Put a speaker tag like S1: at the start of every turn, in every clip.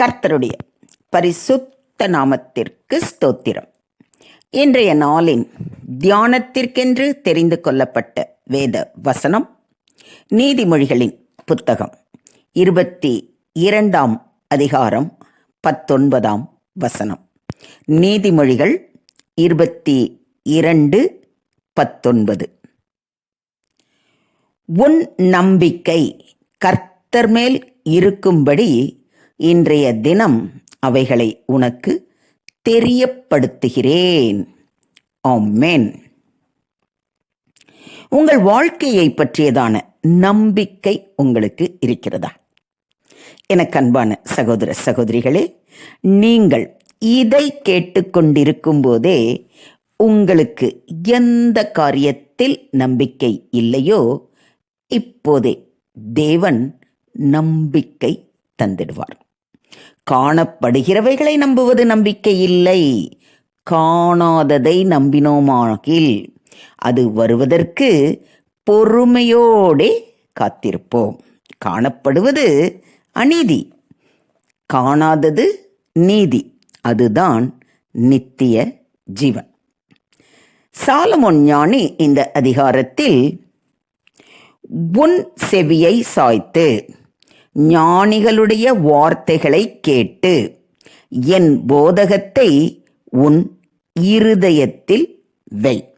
S1: கர்த்தருடைய பரிசுத்த நாமத்திற்கு ஸ்தோத்திரம். இன்றைய நாளின் தியானத்திற்கென்று தெரிந்து கொள்ளப்பட்ட வேத வசனம் நீதிமொழிகளின் புத்தகம் இருபத்தி இரண்டாம் அதிகாரம் பத்தொன்பதாம் வசனம். நீதிமொழிகள் இருபத்தி இரண்டு பத்தொன்பது. உன் நம்பிக்கை கர்த்தர் மேல் இருக்கும்படி இன்றைய தினம் அவைகளை உனக்கு தெரியப்படுத்துகிறேன். ஆமென். உங்கள் வாழ்க்கையை பற்றியதான நம்பிக்கை உங்களுக்கு இருக்கிறதா? எனக்கு அன்பான சகோதர சகோதரிகளே நீங்கள் இதை கேட்டுக்கொண்டிருக்கும் போதே உங்களுக்கு எந்த காரியத்தில் நம்பிக்கை இல்லையோ இப்போதே தேவன் நம்பிக்கை தந்திடுவார். காணப்படுகிறவைகளை நம்புவது நம்பிக்கை இல்லை காணாததை நம்பினோமாகில் அது வருவதற்கு பொறுமையோடே காத்திருப்போம். காணப்படுவது அநீதி. காணாதது நீதி. அதுதான் நித்திய ஜீவன். சாலமொன் ஞானி இந்த அதிகாரத்தில் உன் செவியை சாய்த்து ஞானிகளுடைய வார்த்தைகளை கேட்டு என் போதகத்தை உன் இருதயத்தில் வை.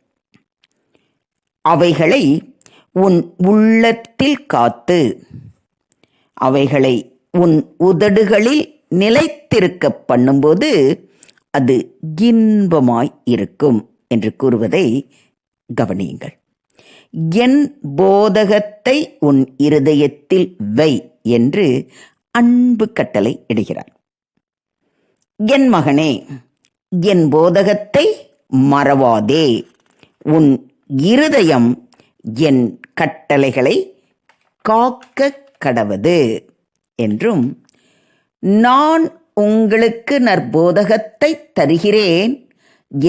S1: அவைகளை உன் உள்ளத்தில் காத்து அவைகளை உன் உதடுகளில் நிலைத்திருக்க பண்ணும்போது அது இன்பமாய் இருக்கும் என்று கூறுவதை கவனியுங்கள். என் போதகத்தை உன் இருதயத்தில் வை. என்று அன்பு கட்டளை இடுகிறார். என் மகனே என் போதகத்தை மறவாதே. உன் இருதயம் என் கட்டளைகளை காக்க கடவது என்றும் நான் உங்களுக்கு நற்போதகத்தை தருகிறேன்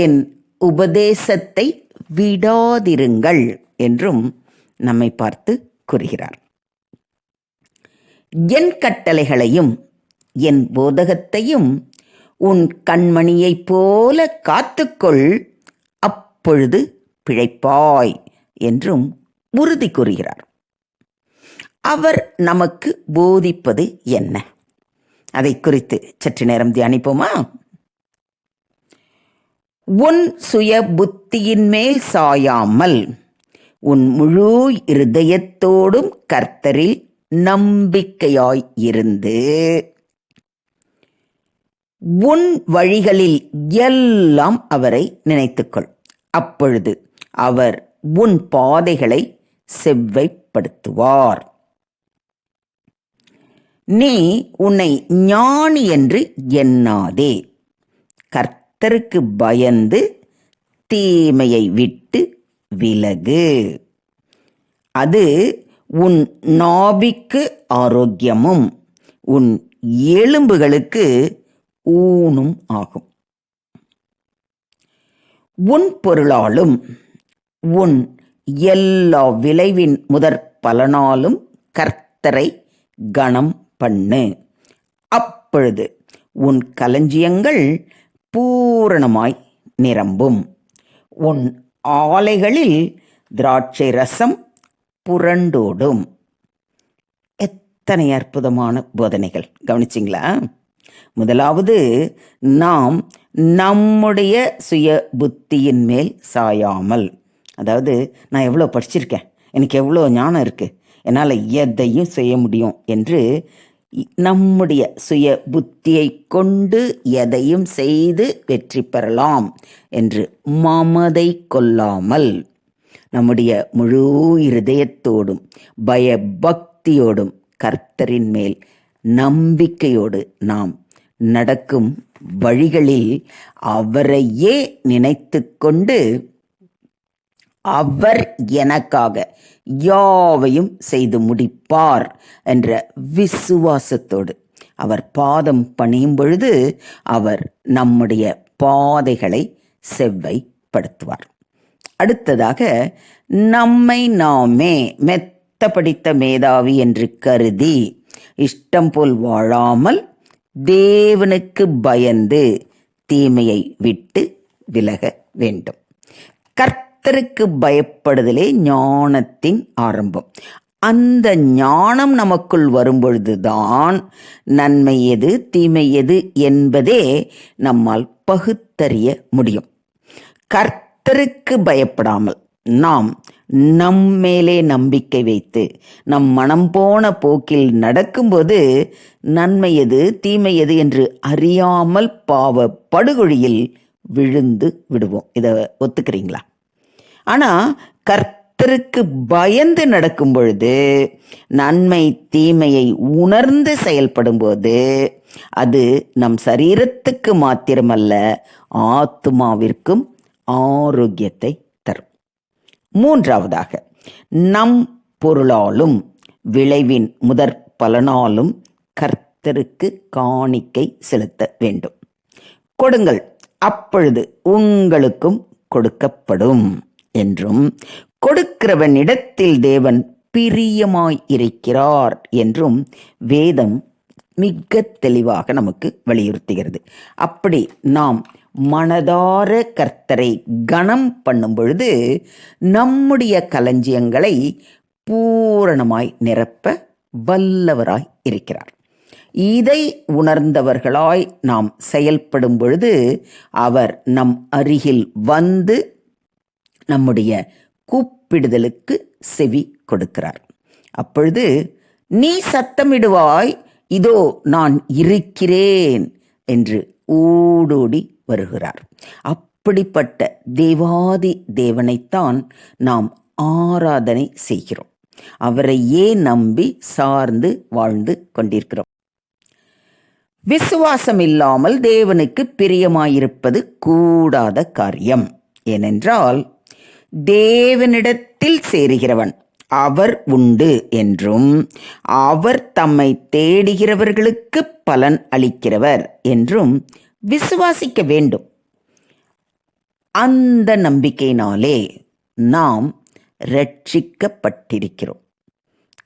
S1: என் உபதேசத்தை விடாதிருங்கள் என்றும் நம்மை பார்த்து கூறுகிறார். என் கட்டளைகளையும் என் போதகத்தையும் உன் கண்மணியைப் போல காத்துக்கொள் அப்பொழுது பிழைப்பாய் என்றும் உறுதி கூறுகிறார். அவர் நமக்கு போதிப்பது என்ன? அதை குறித்து சற்று நேரம் தியானிப்போமா? உன் சுய புத்தியின் மேல் சாயாமல் உன் முழு இருதயத்தோடும் கர்த்தரில் நம்பிக்கையாய் இருந்து உன் வழிகளில் எல்லாம் அவரை நினைத்துக்கொள். அப்பொழுது அவர் உன் பாதைகளை செவ்வைப்படுத்துவார். நீ உன்னை ஞானி என்று எண்ணாதே. கர்த்தருக்கு பயந்து தீமையை விட்டு விலகு. அது உன் நாபிக்கு ஆரோக்கியமும் உன் எலும்புகளுக்கு ஊனும் ஆகும். உன் பொருளாலும் உன் எல்லா விளைவின் முதற் பலனாலும் கர்த்தரை கணம் பண்ணு. அப்பொழுது உன் களஞ்சியங்கள் பூரணமாய் நிரம்பும். உன் ஆலைகளில் திராட்சை ரசம் புரண்டோடும். எத்தனை அற்புதமான போதனைகள். கவனிச்சிங்களா? முதலாவது நாம் நம்முடைய சுய புத்தியின் மேல் சாயாமல். அதாவது நான் எவ்வளோ படிச்சிருக்கேன். எனக்கு எவ்வளோ ஞானம் இருக்குது என்னால் எதையும் செய்ய முடியும் என்று நம்முடைய சுய புத்தியை கொண்டு எதையும் செய்து வெற்றி பெறலாம் என்று மமதை கொள்ளாமல். நம்முடைய முழு இருதயத்தோடும் பயபக்தியோடும் கர்த்தரின் மேல் நம்பிக்கையோடு நாம் நடக்கும் வழிகளில் அவரையே நினைத்து கொண்டு அவர் எனக்காக யாவையும் செய்து முடிப்பார் என்ற விசுவாசத்தோடு அவர் பாதம் பணியும் பொழுது அவர் நம்முடைய பாதைகளை செவ்வைப்படுத்துவார். அடுத்ததாக நம்மை நாமே மெத்த படித்த மேதாவி என்று கருதி இஷ்டம் போல் வாழாமல் தேவனுக்கு பயந்து தீமையை விட்டு விலக வேண்டும். கர்த்தருக்கு பயப்படுதலே ஞானத்தின் ஆரம்பம். அந்த ஞானம் நமக்குள் வரும்பொழுதுதான் நன்மை எது தீமை எது என்பதே நம்மால் பகுத்தறிய முடியும். கர்த்த கர்த்தருக்கு பயப்படாமல் நாம் நம் மேலே நம்பிக்கை வைத்து நம் மனம் போன போக்கில் நடக்கும்போது நன்மை எது தீமை எது என்று அறியாமல் பாவ படுகொழியில் விழுந்து விடுவோம். இதை ஒத்துக்கிறீங்களா? ஆனால் கர்த்தருக்கு பயந்து நடக்கும் பொழுது நன்மை தீமையை உணர்ந்து செயல்படும்போது அது நம் சரீரத்துக்கு மாத்திரமல்ல ஆத்மாவிற்கும் ஆரோக்கியத்தை தரும். மூன்றாவதாக நம் பொருளாலும் விளைவின் முதற் பலனாலும் கர்த்தருக்கு காணிக்கை செலுத்த வேண்டும். கொடுங்கள் அப்பொழுது உங்களுக்கும் கொடுக்கப்படும் என்றும் கொடுக்கிறவனிடத்தில் தேவன் பிரியமாய் இருக்கிறார் என்றும் வேதம் மிக தெளிவாக நமக்கு வலியுறுத்துகிறது. அப்படி நாம் மனதார கர்த்தரை கனம் பண்ணும் பொழுது நம்முடைய களஞ்சியங்களை பூரணமாய் நிரப்ப வல்லவராய் இருக்கிறார். இதை உணர்ந்தவர்களாய் நாம் செயல்படும் பொழுது அவர் நம் அருகில் வந்து நம்முடைய கூப்பிடுதலுக்கு செவி கொடுக்கிறார். அப்பொழுது நீ சத்தமிடுவாய் இதோ நான் இருக்கிறேன் என்று ஊடோடி வருகிறார். அப்படிப்பட்ட தேவாதி தேவனைத்தான் நாம் ஆராதனை செய்கிறோம். அவரையே நம்பி சார்ந்து வாழ்ந்து கொண்டிருக்கிறோம். விசுவாசம் இல்லாமல் தேவனுக்கு பிரியமாயிருப்பது கூடாத காரியம். ஏனென்றால் தேவனிடத்தில் சேருகிறவன் அவர் உண்டு என்றும் அவர் தம்மை தேடுகிறவர்களுக்கு பலன் அளிக்கிறவர் என்றும் விசுவாசிக்க வேண்டும். அந்த நம்பிக்கையினாலே நாம் ரட்சிக்கப்பட்டிருக்கிறோம்.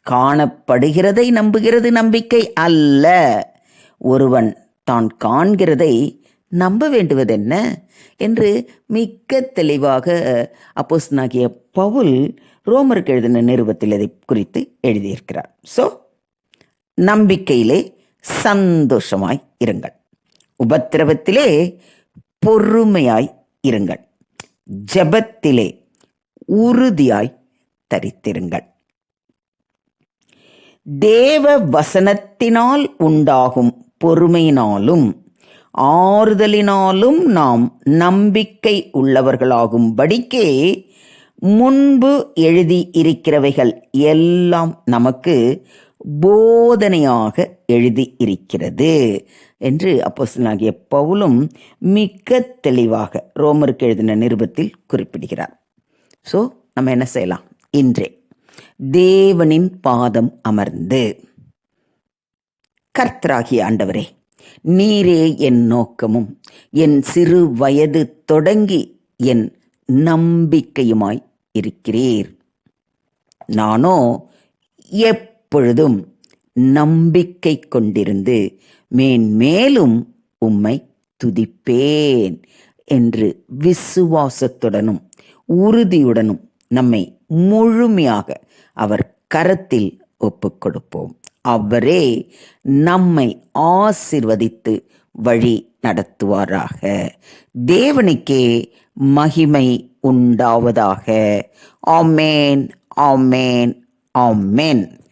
S1: காணப்படுகிறதை நம்புகிறது நம்பிக்கை அல்ல. ஒருவன் தான் காண்கிறதை நம்ப வேண்டுவதென்ன? என்று மிக்க தெளிவாக அப்போஸ்தலனாகிய பவுல் ரோமருக்கு எழுதின நிருபத்தில் இதை குறித்து எழுதியிருக்கிறார். ஸோ நம்பிக்கையிலே சந்தோஷமாய் இருங்கள். உபத்திரவத்திலே பொறுமையாய் இருங்கள். ஜெபத்திலே உறுதியாய் தரித்திருங்கள். தேவ வசனத்தினால் உண்டாகும் பொறுமையினாலும் ஆறுதலினாலும் நாம் நம்பிக்கை உள்ளவர்களாகும்படிக்கே முன்பு எழுதி இருக்கிறவைகள் எல்லாம் நமக்கு போதனையாக எழுதி இருக்கிறது. என்று அப்போசனாகிய பவுலும் மிக தெளிவாக ரோமருக்கு எழுதின நிருபத்தில் குறிப்பிடுகிறார். ஸோ நம்ம என்ன செய்யலாம்? இன்றே. தேவனின் பாதம் அமர்ந்து. கர்த்தராகிய ஆண்டவரே நீரே என் நோக்கமும் என் சிறு வயது தொடங்கி என் நம்பிக்கையுமாய் இருக்கிறீர். நானோ எப்பொழுதும் நம்பிக்கை கொண்டிருந்து மேன்மேலும் உம்மை துதிப்பேன் என்று விசுவாசத்துடனும் உறுதியுடனும் நம்மை முழுமையாக அவர் கரத்தில் ஒப்புக் கொடுப்போம் அவரே நம்மை ஆசிர்வதித்து வழி நடத்துவாராக. தேவனுக்கே மகிமை உண்டாவதாக. ஆமேன் ஆமேன் ஆமேன்.